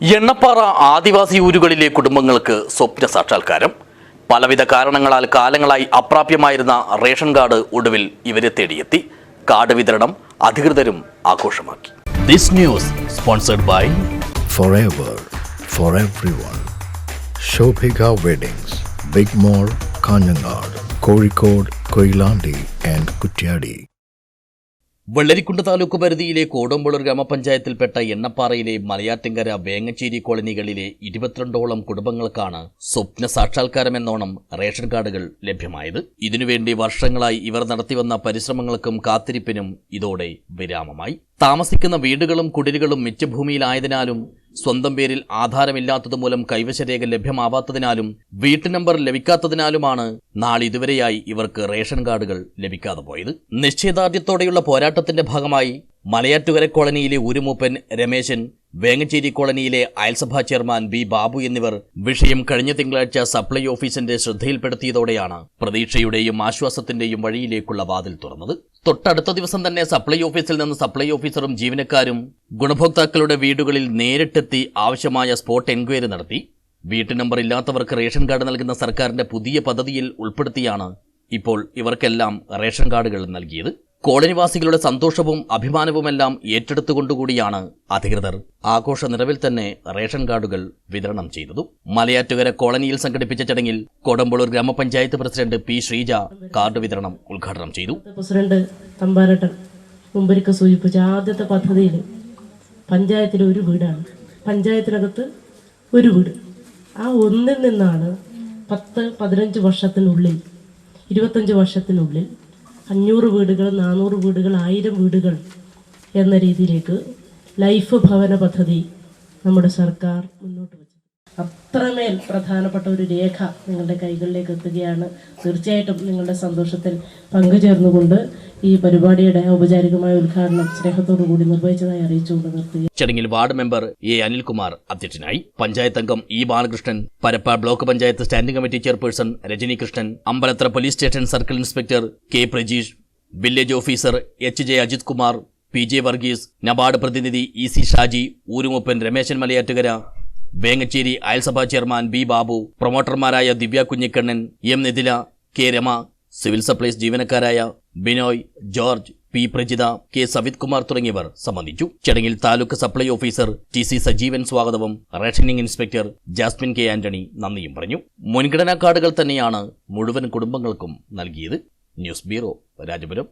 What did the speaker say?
എണ്ണപ്പാറ ആദിവാസി ഊരുകളിലെ കുടുംബങ്ങൾക്ക് സ്വപ്ന സാക്ഷാത്കാരം പലവിധ കാരണങ്ങളാൽ കാലങ്ങളായി അപ്രാപ്യമായിരുന്ന റേഷൻ കാർഡ് ഒടുവിൽ ഇവരെ തേടിയെത്തി കാർഡ് വിതരണം അധികൃതരും ആഘോഷമാക്കി this news sponsored by four for everyone. Shobhika Weddings, Big mall Kanhangad Kozhikode Koilandi and Kutyadi. Vellarikundu taluk പരിധിയിലെ കോടമ്പളൂർ ഗ്രാമപഞ്ചായത്തിൽപ്പെട്ട എണ്ണപ്പാറയിലെ മലയാറ്റിങ്കര വേങ്ങച്ചേരി കോളനികളിലെ ഇരുപത്തിരണ്ടോളം കുടുംബങ്ങൾക്കാണ് സ്വപ്ന സാക്ഷാത്കാരമെന്നോണം റേഷൻ കാർഡുകൾ ലഭ്യമായത്. ഇതിനുവേണ്ടി വർഷങ്ങളായി ഇവർ നടത്തിവന്ന പരിശ്രമങ്ങൾക്കും കാത്തിരിപ്പിനും ഇതോടെ വിരാമമായി. താമസിക്കുന്ന വീടുകളും കുടിലുകളും മിച്ചഭൂമിയിലായതിനാലും സ്വന്തം പേരിൽ ആധാരമില്ലാത്തതുമൂലം കൈവശരേഖ ലഭ്യമാവാത്തതിനാലും വീട്ടു നമ്പർ ലഭിക്കാത്തതിനാലുമാണ് നാളിതുവരെയായി ഇവർക്ക് റേഷൻ കാർഡുകൾ ലഭിക്കാതെ പോയത്. നിശ്ചയദാർഢ്യത്തോടെയുള്ള പോരാട്ടത്തിന്റെ ഭാഗമായി മലയാറ്റുകര കോളനിയിലെ ഉരുമൂപ്പൻ രമേശൻ വേങ്ങച്ചേരി കോളനിയിലെ അയൽസഭാ ചെയർമാൻ ബി ബാബു എന്നിവർ വിഷയം കഴിഞ്ഞ തിങ്കളാഴ്ച സപ്ലൈ ഓഫീസിന്റെ ശ്രദ്ധയിൽപ്പെടുത്തിയതോടെയാണ് പ്രതീക്ഷയുടെയും ആശ്വാസത്തിന്റെയും വഴിയിലേക്കുള്ള വാതിൽ തുറന്നത്. തൊട്ടടുത്ത ദിവസം തന്നെ സപ്ലൈ ഓഫീസിൽ നിന്ന് സപ്ലൈ ഓഫീസറും ജീവനക്കാരും ഗുണഭോക്താക്കളുടെ വീടുകളിൽ നേരിട്ടെത്തി ആവശ്യമായ സ്പോട്ട് എൻക്വയറി നടത്തി. വീട്ടു നമ്പർ ഇല്ലാത്തവർക്ക് റേഷൻ കാർഡ് നൽകുന്ന സർക്കാരിന്റെ പുതിയ പദ്ധതിയിൽ ഉൾപ്പെടുത്തിയാണ് ഇപ്പോൾ ഇവർക്കെല്ലാം റേഷൻ കാർഡുകൾ നൽകിയത്. കോളനിവാസികളുടെ സന്തോഷവും അഭിമാനവുമെല്ലാം ഏറ്റെടുത്തുകൊണ്ടുകൂടിയാണ് അധികൃതർ. ആഘോഷ നിറവിൽ തന്നെ റേഷൻ കാർഡുകൾ വിതരണം ചെയ്തതു. മലയാറ്റുകര കോളനിയിൽ സംഘടിപ്പിച്ച ചടങ്ങിൽ കോടമ്പളൂർ ഗ്രാമപഞ്ചായത്ത് പ്രസിഡന്റ് പി ശ്രീജ കാർഡ് വിതരണം ഉദ്ഘാടനം ചെയ്തു. പ്രസിഡന്റ് തമ്പാരട്ടൻ മുമ്പൊരിക്കൽ സൂചിപ്പിച്ച ആദ്യത്തെ പദ്ധതിയിൽ പഞ്ചായത്തിൽ ഒരു വീടാണ്. പഞ്ചായത്തിനകത്ത് ഒരു വീട്. ആ ഒന്നിൽ നിന്നാണ് പത്ത് പതിനഞ്ച് വർഷത്തിനുള്ളിൽ ഇരുപത്തഞ്ച് വർഷത്തിനുള്ളിൽ അഞ്ഞൂറ് വീടുകൾ നാനൂറ് വീടുകൾ ആയിരം വീടുകൾ എന്ന രീതിയിലേക്ക് ലൈഫ് ഭവന പദ്ധതി നമ്മുടെ സർക്കാർ മുന്നോട്ട് വെച്ചു. അത്രമേൽ പ്രധാനപ്പെട്ട ഒരു രേഖ നിങ്ങളുടെ കൈകളിലേക്ക് എത്തുകയാണ്. തീർച്ചയായിട്ടും നിങ്ങളുടെ സന്തോഷത്തിൽ പങ്കുചേർന്നുകൊണ്ട് ഈ പരിപാടിയുടെ ഔപചാരികമായ ഉദ്ഘാടനം സ്നേഹത്തോടു കൂടി നിർവഹിച്ചതായി അറിയിച്ചുകൊണ്ട് നിർത്തി ചടങ്ങിൽ വാർഡ് മെമ്പർ എ അനിൽകുമാർ അധ്യക്ഷനായി. പഞ്ചായത്ത് അംഗം E Balakrishnan Parappa block panchayat standing committee chairperson Rajanikrishnan Ambalathara police station circle inspector K Prajeesh village officer H J Ajith Kumar P J Varghese NABARD പ്രതിനിധി ഇ സി ഷാജി ഊരുമുപ്പൻ രമേശൻ മലയാറ്റുകര വേങ്ങച്ചേരി അയൽസഭാ chairman B Babu പ്രൊമോട്ടർമാരായ Divya Kunhikannan M Nithila K Rama civil supplies ജീവനക്കാരായ Binoy George P Prajitha K Savith Kumar തുടങ്ങിയവർ സംബന്ധിച്ചു. ചടങ്ങിൽ taluk supply officer T C Sajeevan സ്വാഗതവും rationing inspector Jasmine K Antony നന്ദിയും പറഞ്ഞു. മുൻഗണനാ കാർഡുകൾ തന്നെയാണ് മുഴുവൻ കുടുംബങ്ങൾക്കും നൽകിയത്. News bureau Rajapuram.